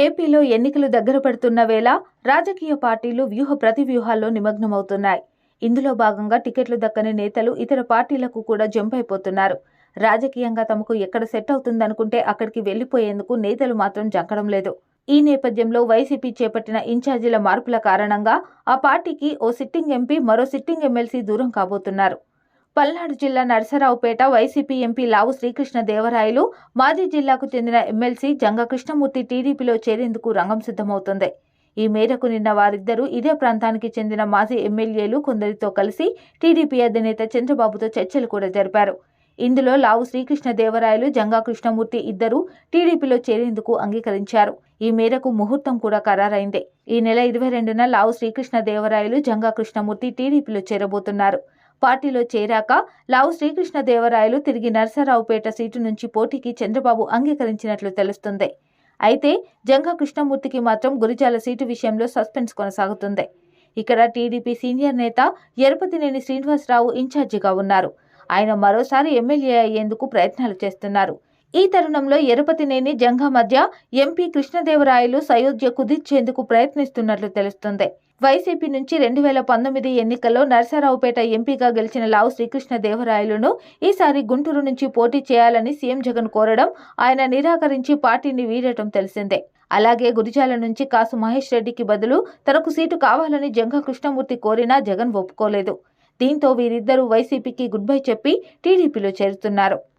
ఏపీలో ఎన్నికలు దగ్గర పడుతున్న వేళ రాజకీయ పార్టీలు వ్యూహ ప్రతివ్యూహాల్లో నిమగ్నమవుతున్నాయి. ఇందులో భాగంగా టికెట్లు దక్కని నేతలు ఇతర పార్టీలకు కూడా జంప్ అయిపోతున్నారు రాజకీయంగా తమకు ఎక్కడ సెట్ అవుతుందనుకుంటే అక్కడికి వెళ్ళిపోయేందుకు నేతలు మాత్రం జంకడం లేదు. ఈ నేపథ్యంలో వైసీపీ చేపట్టిన ఇన్ఛార్జీల మార్పుల కారణంగా ఆ పార్టీకి ఓ సిట్టింగ్ ఎంపీ మరో సిట్టింగ్ ఎమ్మెల్సీ దూరం కాబోతున్నారు. పల్నాడు జిల్లా నరసరావుపేట వైసీపీ ఎంపీ లావు శ్రీకృష్ణ దేవరాయలు మాజీ జిల్లాకు చెందిన ఎమ్మెల్సీ జంగా కృష్ణమూర్తి టీడీపీలో చేరేందుకు రంగం సిద్ధమవుతోంది. ఈ మేరకు నిన్న వారిద్దరూ ఇదే ప్రాంతానికి చెందిన మాజీ ఎమ్మెల్యేలు కొందరితో కలిసి టీడీపీ అధినేత చంద్రబాబుతో చర్చలు కూడా జరిపారు. ఇందులో లావు శ్రీకృష్ణ దేవరాయలు జంగా కృష్ణమూర్తి ఇద్దరు టీడీపీలో చేరేందుకు అంగీకరించారు. ఈ మేరకు ముహూర్తం కూడా ఖరారైంది. ఈ నెల ఇరవై రెండున లావు శ్రీకృష్ణ దేవరాయలు జంగా కృష్ణమూర్తి టీడీపీలో చేరబోతున్నారు. పార్టీలో చేరాక లావు శ్రీకృష్ణ దేవరాయలు తిరిగి నరసరావుపేట సీటు నుంచి పోటీకి చంద్రబాబు అంగీకరించినట్లు తెలుస్తుంది. అయితే జంగా కృష్ణమూర్తికి మాత్రం గురిజాల సీటు విషయంలో సస్పెన్స్ కొనసాగుతుంది. ఇక్కడ టీడీపీ సీనియర్ నేత ఎరుపతినేని శ్రీనివాసరావు ఇన్ఛార్జిగా ఉన్నారు. ఆయన మరోసారి ఎమ్మెల్యే అయ్యేందుకు ప్రయత్నాలు చేస్తున్నారు. ఈ తరుణంలో ఎరుపతినేని జంఘ మధ్య ఎంపీ కృష్ణదేవరాయలు సయోధ్య కుదిర్చేందుకు ప్రయత్నిస్తున్నట్లు తెలుస్తుంది. వైసీపీ నుంచి రెండు వేల పంతొమ్మిది ఎన్నికల్లో నరసరావుపేట ఎంపీగా గెలిచిన లావు శ్రీకృష్ణదేవరాయలను ఈసారి గుంటూరు నుంచి పోటీ చేయాలని సీఎం జగన్ కోరడం ఆయన నిరాకరించి పార్టీని వీడటం తెలిసిందే. అలాగే గురిజాల నుంచి కాసు మహేష్ రెడ్డికి బదులు తనకు సీటు కావాలని జంఘ కృష్ణమూర్తి కోరినా జగన్ ఒప్పుకోలేదు. దీంతో వీరిద్దరూ వైసీపీకి గుడ్ బై చెప్పి టీడీపీలో చేరుతున్నారు.